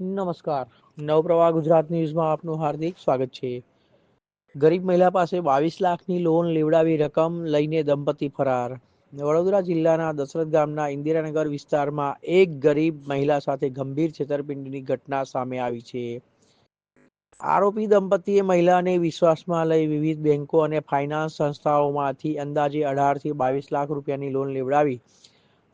નમસ્કાર. નવપ્રવાહ ગુજરાત ન્યૂઝમાં આપનું હાર્દિક સ્વાગત છે. ગરીબ મહિલા પાસે બાવીસ લાખની લોન લેવડાવી રકમ લઈને દંપતી ફરાર. વડોદરા જિલ્લાના દશરથ ગામના ઇન્દિરાનગર વિસ્તારમાં એક ગરીબ મહિલા સાથે ગંભીર છેતરપિંડીની ઘટના સામે આવી છે. આરોપી દંપતીએ મહિલાને વિશ્વાસમાં લઈ વિવિધ બેંકો અને ફાઇનાન્સ સંસ્થાઓમાંથી અંદાજે અઢારથી બાવીસ લાખ રૂપિયાની લોન લેવડાવી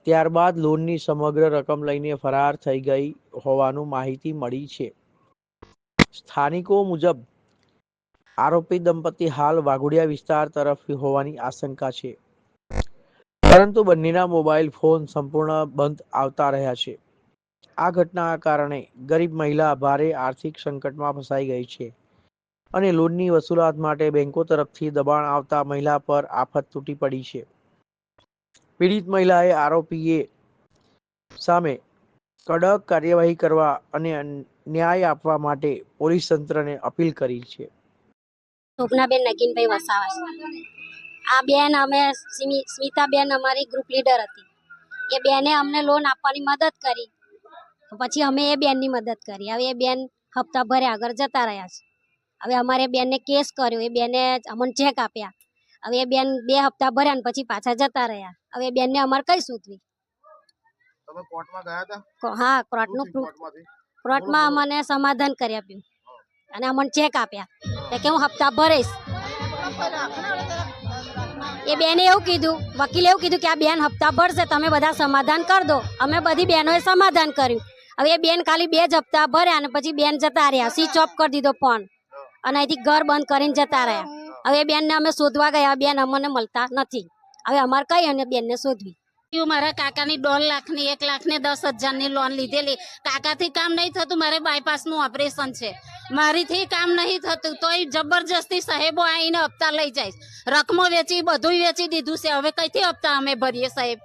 ત્યારબાદ લોનની સમગ્ર રકમ લઈને ફરાર થઈ ગઈ હોવાનું માહિતી મળી છે. સ્થાનિકો મુજબ, આરોપી દંપતી હાલ વાઘોડિયા વિસ્તાર તરફ હોવાની આશંકા છે. પરંતુ બંનેના મોબાઈલ ફોન સંપૂર્ણ બંધ આવતા રહ્યા છે. આ ઘટનાના કારણે ગરીબ મહિલા ભારે આર્થિક સંકટમાં ફસાઈ ગઈ છે અને લોનની વસૂલાત માટે બેંકો તરફથી દબાણ આવતા મહિલા પર આફત તૂટી પડી છે. પીડિત મહિલાએ આરોપીએ સામે કડક કાર્યવાહી કરવા અને ન્યાય આપવા માટે પોલીસ તંત્રને અપીલ કરી છે. સ્વપ્નાબેન નગીનભાઈ વસાવા છે. આ બેન અમે સ્મિતા સ્મિતાબેન અમારી ગ્રુપ લીડર હતી. એ બેને અમને લોન આપવાની મદદ કરી. પછી અમે એ બેનની મદદ કરી. હવે એ બેન હપ્તા ભર્યા આગળ જતા રહ્યા છે. હવે અમારે બેનને કેસ કર્યો. એ બેને અમને ચેક આપ્યા. હવે એ બેન બે હપ્તા ભર્યા ને પછી પાછા જતા રહ્યા. હવે બેન બેનને અમારે કઈ સૂચવી તમે કોર્ટમાં ગયા હતા? હા કોર્ટનું કોર્ટમાં અમને સમાધાન કરી આપ્યું. અને અમને ચેક આપ્યા. કે હું હપ્તા ભરીશ. એ બેને એવું કીધું વકીલે એવું કીધું કે આ બેન હપ્તા ભરશે તમે બધા સમાધાન કરી દો. અમે બધી બહેનોએ સમાધાન કર્યું. હવે એ બેન ખાલી બે જ હપ્તા ભર્યા અને પછી બેન જતા રહ્યા. સ્વિચ ઓફ કરી દીધો ફોન અને અહીંથી ઘર બંધ કરીને જતા રહ્યા. હવે બેનને અમે શોધવા ગયા. બેન અમને મળતા નથી. હવે અમારે કઈ અને બેનને શોધવી? મારા કાકાની દોઢ લાખની, એક લાખને દસ હજારની લોન લીધેલી. કાકાથી કામ નહીં થતું, મારે બાયપાસનું ઓપરેશન છે. મારીથી કામ નહીં થતું, તોય જબરજસ્તી સાહેબો આવીને હપ્તા લઈ જાય. રકમો વેચી બધું વેચી દીધું છે. હવે કઈથી હપ્તા અમે ભરીએ સાહેબ?